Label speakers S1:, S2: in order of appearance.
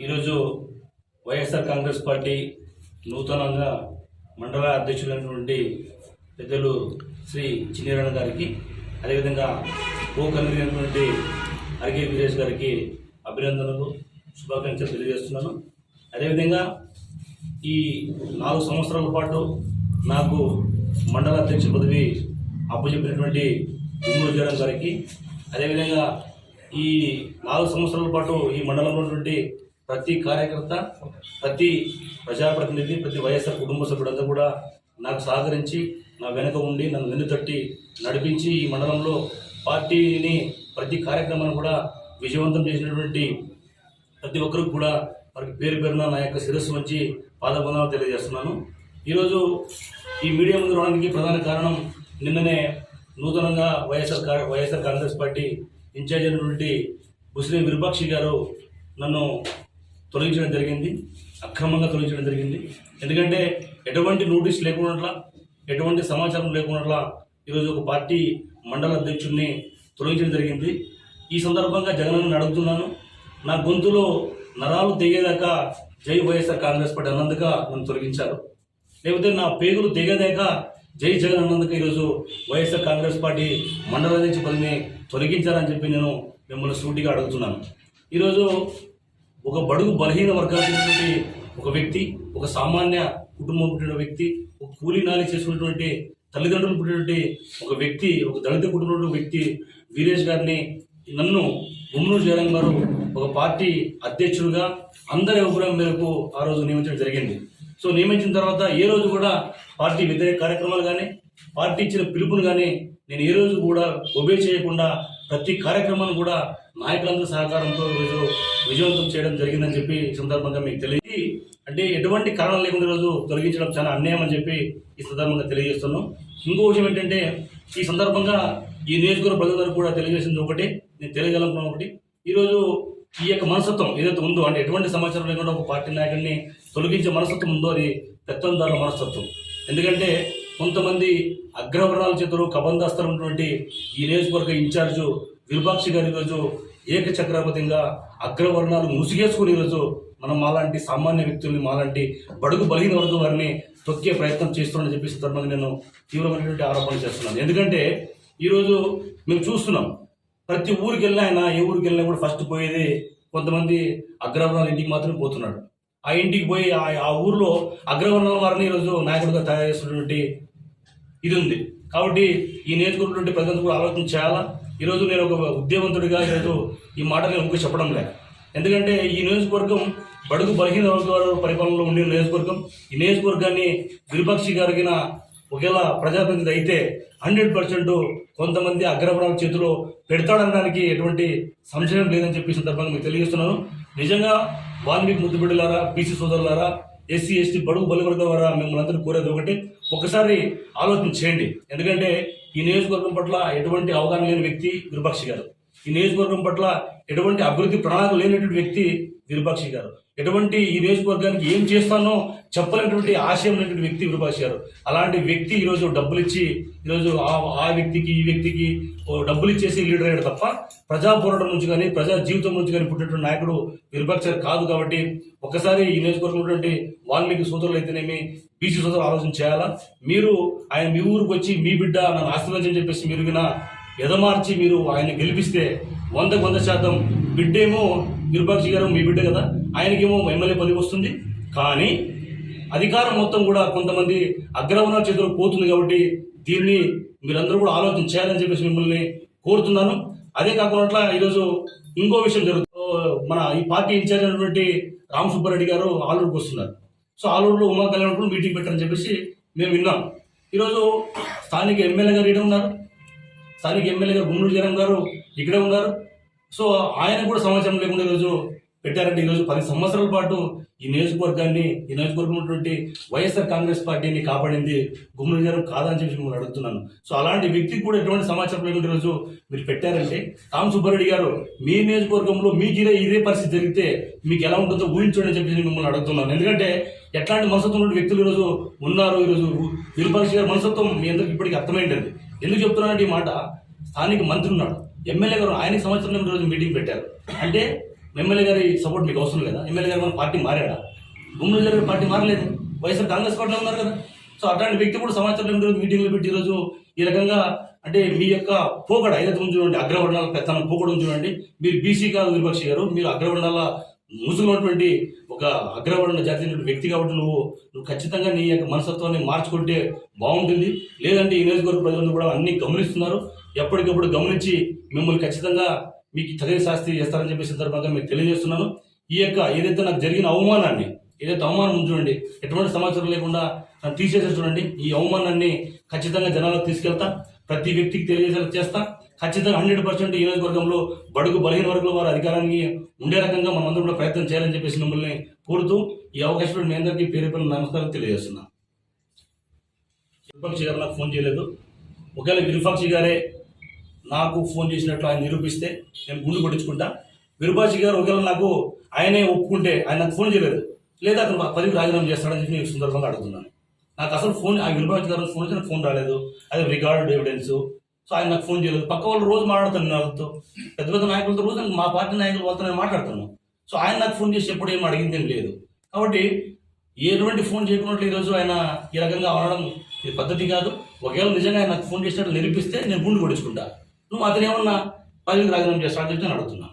S1: ఈరోజు వైఎస్ఆర్ కాంగ్రెస్ పార్టీ నూతనంగా మండల అధ్యక్షులైనటువంటి పెద్దలు శ్రీ చిన్నీరణ గారికి అదేవిధంగా కో కన్వీనటువంటి అరిగే వీరేష్ గారికి అభినందనలు శుభాకాంక్షలు తెలియజేస్తున్నాను. అదేవిధంగా ఈ నాలుగు సంవత్సరాల పాటు నాకు మండల అధ్యక్ష పదవి అప్పచెప్పినటువంటి ఉమ్మూరు జగన్ గారికి అదేవిధంగా ఈ నాలుగు సంవత్సరాల పాటు ఈ మండలంలో ఉన్నటువంటి ప్రతి కార్యకర్త ప్రతి ప్రజాప్రతినిధి ప్రతి వైఎస్ఆర్ కుటుంబ సభ్యుడంతా కూడా నాకు సహకరించి నా వెనుక ఉండి నన్ను వెన్ను తట్టి నడిపించి ఈ మండలంలో పార్టీని ప్రతి కార్యక్రమాన్ని కూడా విజయవంతం చేసినటువంటి ప్రతి ఒక్కరికి కూడా వారికి పేరు పేరున నా యొక్క శిరస్సు వచ్చి పాదబంధాలు తెలియజేస్తున్నాను. ఈరోజు ఈ మీడియా ముందు రావడానికి ప్రధాన కారణం నిన్ననే నూతనంగా YSR YSR Congress party incharge అయినటువంటి ముస్లిం విరూపాక్షి గారు నన్ను తొలగించడం జరిగింది. అక్రమంగా తొలగించడం జరిగింది. ఎందుకంటే ఎటువంటి నోటీస్ లేకుండా ఎటువంటి సమాచారం లేకుండా ఈరోజు ఒక పార్టీ మండల అధ్యక్షుడిని తొలగించడం జరిగింది. ఈ సందర్భంగా జగన్ అడుగుతున్నాను నా గొంతులో నరాలు తెగేదాకా జై వైఎస్ఆర్ కాంగ్రెస్ పార్టీ అన్నందుక నన్ను తొలగించారు. లేకపోతే నా పేగులు తెగేదాక జై జగన్ అన్నందుకు ఈరోజు వైఎస్ఆర్ కాంగ్రెస్ పార్టీ మండల అధ్యక్ష పదవిని తొలగించారని చెప్పి నేను మిమ్మల్ని సూటిగా అడుగుతున్నాను. ఈరోజు ఒక బడుగు బలహీన వర్గాలైనటువంటి ఒక వ్యక్తి ఒక సామాన్య కుటుంబం పుట్టిన వ్యక్తి ఒక కూలీ నాలి చేసుకున్నటువంటి తల్లిదండ్రులు పుట్టినటువంటి ఒక వ్యక్తి ఒక దళిత కుటుంబంలో వ్యక్తి వీరేష్ గారిని నన్ను గుమ్మనూరు జయరాం గారు ఒక పార్టీ అధ్యక్షుడిగా అందరి అభిప్రాయం మేరకు ఆ రోజు నియమించడం జరిగింది. సో నియమించిన తర్వాత ఏ రోజు కూడా పార్టీ వ్యతిరేక కార్యక్రమాలు కానీ పార్టీ ఇచ్చిన పిలుపును కానీ నేను ఏ రోజు కూడా ఒబే చేయకుండా ప్రతి కార్యక్రమాన్ని కూడా నాయకులందరి సహకారంతో ఈరోజు విజయవంతం చేయడం జరిగిందని చెప్పి ఈ సందర్భంగా మీకు తెలియదు అంటే ఎటువంటి కారణం లేకుండా ఈరోజు తొలగించడం చాలా అన్యాయం అని చెప్పి ఈ సందర్భంగా తెలియజేస్తున్నాం. ఇంకో విషయం ఏంటంటే ఈ సందర్భంగా ఈ నియోజకవర్గ ప్రజలందరూ కూడా తెలియజేసింది ఒకటి నేను తెలియజేయాలనుకున్న ఒకటి. ఈరోజు ఈ యొక్క మనస్తత్వం ఏదైతే ఉందో అంటే ఎటువంటి సమాచారం లేకుండా ఒక పార్టీ నాయకుడిని తొలగించే మనస్తత్వం ఉందో అది పెత్తందారుల మనస్తత్వం. ఎందుకంటే కొంతమంది అగ్రవర్ణాల చేతులు కబందాస్తలు ఉన్నటువంటి ఈ నియోజకవర్గ ఇన్ఛార్జు విరూపాక్షి గారు ఈరోజు ఏకచక్రాపతిగా అగ్రవర్ణాలు ముసిగేసుకుని ఈరోజు మనం మాలాంటి సామాన్య వ్యక్తుల్ని మాలాంటి బడుగు బలిగిన వర్గం వారిని తొక్కే ప్రయత్నం చేస్తున్నానని చెప్పి సందర్భంగా నేను తీవ్రమైనటువంటి ఆరోపణలు చేస్తున్నాను. ఎందుకంటే ఈరోజు మేము చూస్తున్నాం ప్రతి ఊరికి వెళ్ళినా ఆయన ఏ ఊరికి వెళ్ళినా కూడా ఫస్ట్ పోయేది కొంతమంది అగ్రవర్ణాలు ఇంటికి మాత్రమే పోతున్నాడు. ఆ ఇంటికి పోయి ఆ ఆ ఊర్లో అగ్రవర్ణాల వారిని ఈరోజు నాయకుడిగా తయారు చేసినటువంటి ఇది ఉంది. కాబట్టి ఈ నేర్చుకున్నటువంటి ప్రజలు కూడా ఆలోచన చేయాలా? ఈరోజు నేను ఒక ఉద్యమంతుడిగా ఈరోజు ఈ మాట నేను ఊరికి చెప్పడం లేదు. ఎందుకంటే ఈ నియోజకవర్గం బడుగు బలహీన వర్గాల పరిపాలనలో ఉండే నియోజకవర్గం. ఈ నియోజకవర్గాన్ని విరుపక్షి గారికిన ఒకవేళ ప్రజాప్రతినిధి అయితే హండ్రెడ్ పర్సెంట్ కొంతమంది అగ్రవర్ణాల చేతిలో పెడతాడనడానికి ఎటువంటి సంశయం లేదని చెప్పి సందర్భంగా మీకు తెలియజేస్తున్నాను. నిజంగా వాల్మీకి ముద్దు బిడ్డలారా బీసీ సోదరులారా ఎస్సీ ఎస్టీ బడుగు బలివర్గం వారా మిమ్మల్ని అందరూ కోరేది ఒకటి ఒకసారి ఆలోచన చేయండి. ఎందుకంటే ఈ నియోజకవర్గం పట్ల ఎటువంటి అవగాహన లేని వ్యక్తి విరూపాక్షి గారు. ఈ నియోజకవర్గం పట్ల ఎటువంటి అభివృద్ధి ప్రణాళిక లేనటువంటి వ్యక్తి విరూపాక్షి గారు. ఎటువంటి ఈ నియోజకవర్గానికి ఏం చేస్తానో చెప్పలేనటువంటి ఆశయం లేనటువంటి వ్యక్తి విరూపాక్షి గారు. అలాంటి వ్యక్తి ఈరోజు డబ్బులు ఇచ్చి ఈరోజు ఆ ఆ వ్యక్తికి ఈ వ్యక్తికి ఓ డబ్బులు ఇచ్చేసి లీడర్ అయ్యాడు తప్ప ప్రజా పోరాటం నుంచి కానీ ప్రజా జీవితం నుంచి కానీ పుట్టినటువంటి నాయకుడు విరూపాక్షి గారు కాదు కాబట్టి ఒకసారి ఈ నియోజకవర్గం ఉన్నటువంటి వాల్మీకి సోదరులు అయితేనేమి బీసీ సోదరులు ఆలోచన చేయాలా? మీరు ఆయన మీ ఊరికి వచ్చి మీ బిడ్డ నన్ను ఆశీర్వదించని చెప్పేసి మీరు వినా ఎదమార్చి మీరు ఆయన గెలిపిస్తే వందకు వంద శాతం బిడ్డేమో విరూపాక్షి గారు మీ బిడ్డ కదా ఆయనకేమో ఎమ్మెల్యే పదవి వస్తుంది. కానీ అధికారం మొత్తం కూడా కొంతమంది అగ్రవర్ణాల చేతిలో పోతుంది కాబట్టి దీన్ని మీరందరూ కూడా ఆలోచన చేయాలని చెప్పేసి మిమ్మల్ని కోరుతున్నాను. అదే కాకుండా ఈరోజు ఇంకో విషయం జరుగుతుంది. మన ఈ పార్టీ ఇన్ఛార్జ్ అయినటువంటి రామ్ సుబ్బారెడ్డి గారు ఆలూరుకు వస్తున్నారు. సో ఆలూరులో ఉమా కళ్యాణ్ కూడా మీటింగ్ పెట్టారని చెప్పేసి మేము విన్నాం. ఈరోజు స్థానిక ఎమ్మెల్యే గారు ఇక్కడ ఉన్నారు. స్థానిక ఎమ్మెల్యే గారు గుండూరు జగన్ గారు ఇక్కడే ఉన్నారు. సో ఆయన కూడా సమాచారం లేకుండా ఈరోజు పెట్టారంటే ఈరోజు పది సంవత్సరాల పాటు ఈ నియోజకవర్గాన్ని ఈ నియోజకవర్గం ఉన్నటువంటి వైఎస్ఆర్ కాంగ్రెస్ పార్టీని కాపాడింది గుమ్మడి గారు కాదని చెప్పి మిమ్మల్ని అడుగుతున్నాను. సో అలాంటి వ్యక్తికి కూడా ఎటువంటి సమాచారం లేకుండా ఈరోజు మీరు పెట్టారంటే కామ్ సుబ్బారెడ్డి గారు మీ నియోజకవర్గంలో మీకు ఇదే ఇదే పరిస్థితి జరిగితే మీకు ఎలా ఉంటుందో ఊహించండి అని చెప్పి మిమ్మల్ని అడుగుతున్నాను. ఎందుకంటే ఎట్లాంటి మనసత్వం ఉన్న వ్యక్తులు ఈరోజు ఉన్నారు ఈరోజు విరూపాక్షి గారి మనసత్వం మీ అందరికి ఇప్పటికీ అర్థమైంటుంది ఎందుకు చెప్తున్నానంటే ఈ మాట స్థానిక మంత్రి ఉన్నాడు. ఎమ్మెల్యే గారు ఆయనకి సంవత్సరం రోజు మీటింగ్ పెట్టారు. అంటే ఎమ్మెల్యే గారి సపోర్ట్ మీకు అవసరం లేదా? ఎమ్మెల్యే గారు మన పార్టీ మారాడా? భూములు జరిగిన పార్టీ మారలేదు. వైఎస్ఆర్ కాంగ్రెస్ పార్టీలో ఉన్నారు కదా. సో అట్లాంటి వ్యక్తి కూడా సమాచారం మీటింగ్లు పెట్టి ఈరోజు ఈ రకంగా అంటే మీ యొక్క పోకడ ఏదైతే చూడండి అగ్రవర్ణాల పెత్తనం పోకడం చూడండి మీరు బీసీ కాదు విపక్షి గారు మీరు అగ్రవర్ణాల ముసుగున్నటువంటి ఒక అగ్రవర్ణ జాతి వ్యక్తి కాబట్టి నువ్వు నువ్వు ఖచ్చితంగా నీ యొక్క మనస్తత్వాన్ని మార్చుకుంటే బాగుంటుంది. లేదంటే ఈ నియోజకవర్గ ప్రజలు కూడా అన్ని గమనిస్తున్నారు. ఎప్పటికప్పుడు గమనించి మిమ్మల్ని ఖచ్చితంగా మీకు తగిన శాస్తి చేస్తారని చెప్పే సందర్భంగా మీకు తెలియజేస్తున్నాను. ఈ యొక్క ఏదైతే నాకు జరిగిన అవమానాన్ని ఏదైతే అవమానం చూడండి ఎటువంటి సమాచారం లేకుండా నన్ను తీసేసే చూడండి ఈ అవమానాన్ని ఖచ్చితంగా జనాలకు తీసుకెళ్తా ప్రతి వ్యక్తికి తెలియజేసేలా చేస్తా. ఖచ్చితంగా హండ్రెడ్ పర్సెంట్ ఈ నియోజకవర్గంలో బడుగు బలహీన వర్గంలో వారి అధికారాన్ని ఉండే రకంగా మనమందరం కూడా ప్రయత్నం చేయాలని చెప్పేసి మిమ్మల్ని కోరుతూ ఈ అవకాశం మీ అందరికీ పేరు పేరు నమస్కారం తెలియజేస్తున్నా. విరూపాక్షి గారు నాకు ఫోన్ చేయలేదు. ఒకవేళ విరూపాక్షి గారే నాకు ఫోన్ చేసినట్లు ఆయన నిరూపిస్తే నేను గుండు పట్టించుకుంటా విరూపాక్షి గారు ఒకవేళ నాకు ఆయనే ఒప్పుకుంటే ఆయన నాకు ఫోన్ చేయలేదు. లేదా అతను పదవి రాజీనామా చేస్తాడని చెప్పి నేను సందర్భంగా అడుగుతున్నాను నాకు అసలు ఫోన్ ఆ విరూపాక్షి గారు ఫోన్ వచ్చి నాకు ఫోన్ రాలేదు. అదే రికార్డ్ ఎవిడెన్స్. సో ఆయన నాకు ఫోన్ చేయలేదు. పక్క వాళ్ళు రోజు మాట్లాడుతాను వాళ్ళతో. పెద్ద పెద్ద నాయకులతో రోజు మా పార్టీ నాయకుల వాళ్ళతో నేను మాట్లాడతాను. సో ఆయన నాకు ఫోన్ చేసి ఎప్పుడు ఏం అడిగింది లేదు. కాబట్టి ఎటువంటి ఫోన్ చేయకున్నట్లు ఈరోజు ఆయన ఈ రకంగా అనడం ఇది పద్ధతి కాదు. ఒకవేళ నిజంగా ఆయన నాకు ఫోన్ చేసినట్టు నిరూపిస్తే నేను గుండు కొడుచుకుంటా నువ్వు అతను ఏమన్నా పదవికి రాజీనామా చేస్తాడని చెప్పి నేను అడుగుతున్నా.